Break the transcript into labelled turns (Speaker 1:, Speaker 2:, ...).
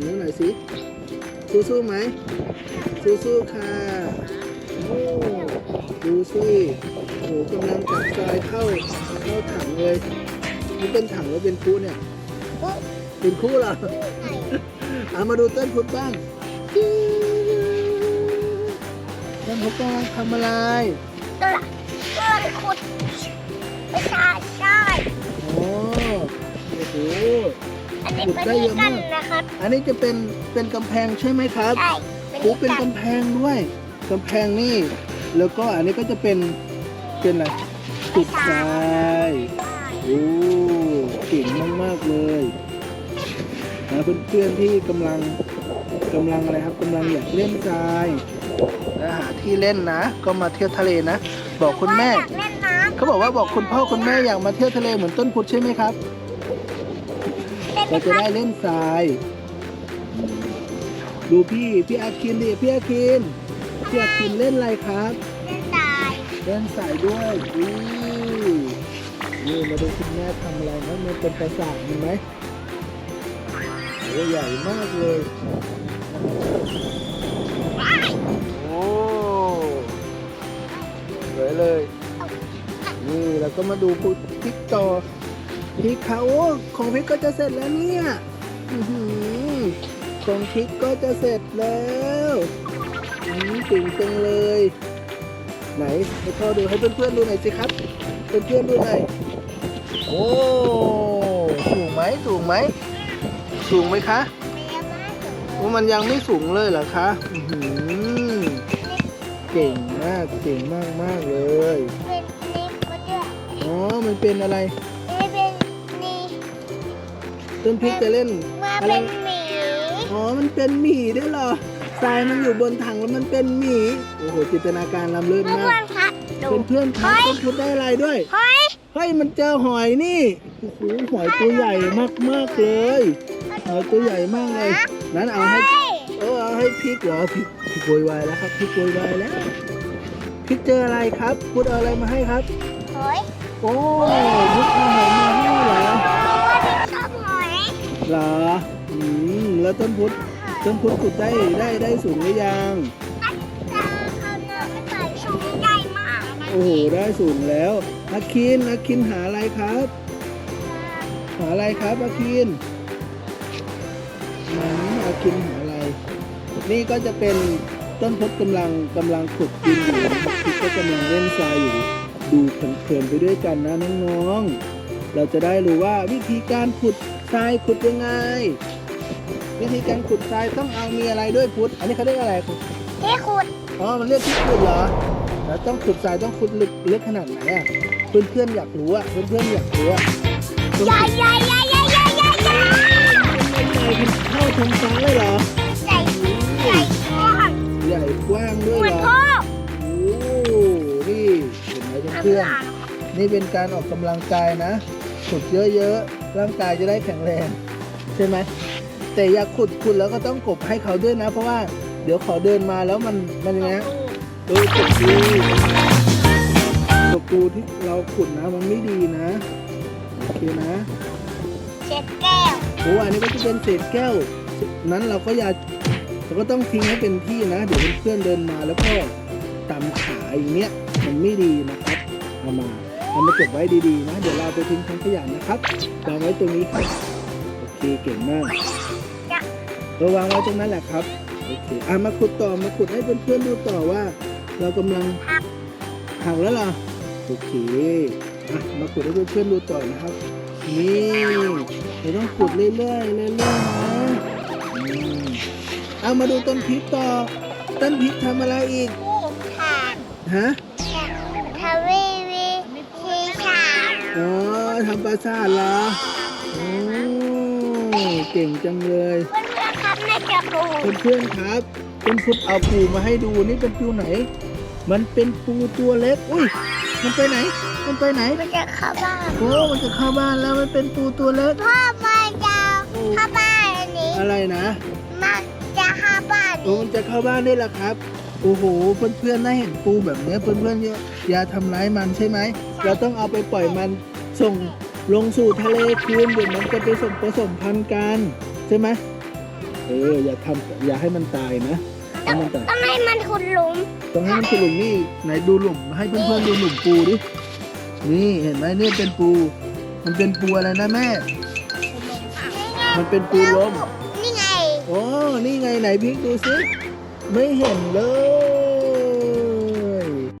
Speaker 1: นิ้วหน่อยสิ สู้ๆไหม สู้ๆค่ะ โอ้ ดูสิโอ้กำลังจับทรายเข้าเข้าถังเลยนี่เป็นถังหรือเป็นคู่เนี่ย เป็นคู่เหรอเอามาดูต้นพุทธบ้างต้นพุทธกำลังทำอะไร
Speaker 2: ก็ก็ขุดไม่ใช่ใช่
Speaker 1: โอ้โอ้โห
Speaker 2: อันนี้
Speaker 1: ขุด
Speaker 2: เป็น
Speaker 1: ได้เย
Speaker 2: ที่
Speaker 1: อะ
Speaker 2: กั
Speaker 1: มานก
Speaker 2: นะครับ
Speaker 1: อันนี้จะเป็นเป็นกำแพงใช่ไหมครับ
Speaker 2: ใช่
Speaker 1: โอ้เป็น
Speaker 2: ที่
Speaker 1: กำแพงด้วยกำแพงนี่ แล้วก็อันนี้ก็จะเป็นเป็นอะไรขุดทรายโอ้เก่งมากๆเลยนะเพื่อนๆที่กำลังกำลังอะไรครับกำลังอยากเล่นทรายและหาที่เล่นนะ ก็มาเที่ยวทะเลนะ บอกคุณแม่
Speaker 2: อยากเล่นน้ำ
Speaker 1: เขาบอกว่าบอกคุณพ่อคุณแม่อยากมาเที่ยวทะเลเหมือนต้นพุทธใช่ไหมครับ
Speaker 2: เล่นไหม
Speaker 1: เรา
Speaker 2: ค
Speaker 1: จะ
Speaker 2: รับ
Speaker 1: ได้เล่นทราย ดูพี่ พี่อาคินดิพี่อาคินพี่อาคินเล่นอะไรครับ
Speaker 2: เล่นตาย
Speaker 1: เล่นสายด้วยนี่นี่มาดูคุณแม่ทำอะไรนะมันเป็นประสาทเห็นไหมโอ้ใหญ่มากเลย โอ้สวยเลย นี่แล้วก็มาดูปุ๊พริกต่อ พริกเขาโอ้ของพริกก็จะเสร็จแล้วเนี่ยอของพริกก็จะเสร็จแล้วอืมเก่งจังเลย ไหนให้พ่อดูให้เพื่อนๆดูหน่อยสิครับ เพื่อนๆดูหน่อยโอ้สูงไหมสูงไหมสูงไหมคะ
Speaker 2: ไม่าถึง
Speaker 1: โอ้มันยังไม่สูงเลยเหรอคะอืเก่งมากเก่งมากมากเลยอ๋อมันเป็นอะไร ต้นพริกจะเล่น
Speaker 2: มา
Speaker 1: อะไร
Speaker 2: เป็นหมี
Speaker 1: อ๋อ มันเป็นหมีด้วยเหรอทรายมันอยู่บนถังแล้วมันเป็นหมี โอ้โห จินตนาการล้ำเลิศ
Speaker 2: เพื่
Speaker 1: มา
Speaker 2: อกนๆครับดู
Speaker 1: เพื่อนๆครับ
Speaker 2: เฮ้ย
Speaker 1: ต้นพุดได้อะไรด้วย
Speaker 2: เฮ้ย
Speaker 1: เฮ้ย มันเจอหอยนี่ โอ้โห หอยตัวใหญ่มากๆเลย หอยตัวใหญ่มากเลย นั้นเอาให้
Speaker 2: เฮ้ย
Speaker 1: เออเอาให้พริกเหรอพริกพริกโวยวายแล้วครับพริกโวยวายแล้วพริกเจออะไรครับพุดเอาอะไรมาให้ครับ
Speaker 2: เฮ้ย
Speaker 1: โอ้พุดเอาหอยมาให้ เหรออืมแล้วต้นพุดต้นพุดขุดได้ได้ได้สูงหรือยัง
Speaker 2: จะเอาเนื้อไปใส่ชุดใหญ่มาก
Speaker 1: โอ้โหได้สูงแล้วอาคินอาคินหาอะไรครับ หาอะไรครับอาคินไหนอาคินหาอะไร นี่ก็จะเป็นต้นพดกำลังกำลังขุดดินอยู่นะครับคิดก็กำลังเล่นทรายอยู่ ดูเพลินๆไปด้วยกันนะน้องๆเราจะได้รู้ว่าวิธีการขุด ทรายขุดยังไง วิธีการขุดทรายต้องเอามีอะไรด้วยพุทธอันนี้เขาเรียกอะไรพุทธ
Speaker 2: ที่ขุด
Speaker 1: อ๋อมันเรียกที่ขุดเหรอแล้วต้องขุดทรายต้องขุดลึกลึกขนาดไหนอะเพื่อนเพื่อนๆอยากรู้อะเพื่อนเพื่อนๆอยากรู้อะต้อง
Speaker 2: ใหญ่
Speaker 1: ขุด
Speaker 2: ใหญ่ใหญ่ใหญ่ใหญ่ใหญ่ใหญ่
Speaker 1: เข้าทางซ้ายเหรอ
Speaker 2: ใหญ่ใหญ่กว้าง
Speaker 1: ใหญ่กว้างด้ว
Speaker 2: เห
Speaker 1: ย
Speaker 2: มือน
Speaker 1: เหรอ
Speaker 2: พ่อ
Speaker 1: โอ้นี่เห็นไหมเพื่อนๆนี่เป็นการออกกำลังกายนะขุดเยอะๆ ร่างกายจะได้แข็งแรงใช่ไหมแต่อย่าขุดขุดแล้วก็ต้องกบให้เขาด้วยนะ เพราะว่าเดี๋ยวเขาเดินมาแล้วมันมันยังไงฮะเออกบกูกบกูที่เราขุดนะมันไม่ดีนะโอเคนะ
Speaker 2: เช็ดแก้ว
Speaker 1: โอ้อันนี้ก็จะเป็นเศษแก้ว นั้นเราก็อย่าเราก็ต้องทิ้งให้เป็นที่นะ เดี๋ยวเพื่อนๆเดินมาแล้วก็ตำขาอย่างเนี้ยมันไม่ดีนะครับเอามา เอามาเก็บไว้ดีๆนะ เดี๋ยวเราเอาไปทิ้งถังขยะนะครับวางไว้ตรงนี้ครับโอเคเก่งมาก
Speaker 2: จ้ะ
Speaker 1: เออวางไว้ตรงนั้นแหละครับโอเคอะมาขุดต่อมาขุดให้เพื่อนๆดูต่อว่า เรากำลัง
Speaker 2: หัก
Speaker 1: หักแล้วเหรอโอเคอะมาขุดให้เพื่อนๆดูต่อนะครับนี่เราต้องขุดเรื่อยๆเรื่อยๆนะอืมเอามาดูต้นพริกต่อ ต้นพริกทำอะไรอีก
Speaker 2: นี่ขาด
Speaker 1: ฮะ
Speaker 2: ทวีวีทีขาด
Speaker 1: อ๋อ ทำปราสาทเหรอโอ้เก่งจังเลย
Speaker 2: เพื่อนๆครับในจะปู
Speaker 1: เพื่อนๆครับคุณพุทธเอาปูมาให้ดูนี่เป็นปูไหน มันเป็นปูตัวเล็ก อุ้ย มันไปไหน มันไปไหน
Speaker 2: มันจะเข้าบ้าน
Speaker 1: โอ้มันจะเข้าบ้านแล้วมันเป็นปูตัวเล็ก
Speaker 2: พ่อมันจะเข้าบ้านอันนี้
Speaker 1: อะไรนะ
Speaker 2: มันจะเข้าบ้าน
Speaker 1: โอ้มันจะเข้าบ้านได้ละครับโอ้โหเพื่อนๆได้เห็นปูแบบเนี้ยเพื่อนๆเยอะอย่าทำร้ายมันใช่ไหม เราต้องเอาไปปล่อยมัน ส่งลงสู่ทะเลคืนเดี๋ยวมันจะไปผสมผสมพันธุ์กันใช่ไหมเอออย่าทำอย่าให้มันตายนะให้มันตาย
Speaker 2: ต้องให้มันขุดหลุม
Speaker 1: ต้องให้มันคือหลุมนี่ไหนดูหลุมให้เพื่อนๆดูหลุมปูดินี่เห็นไหมนี่เป็นปู มันเป็นปูอะไรนะแม่ มันเป็นปูลม
Speaker 2: นี่ไง
Speaker 1: โอ้นี่ไงไหนพิกดูสิไม่เห็นเลย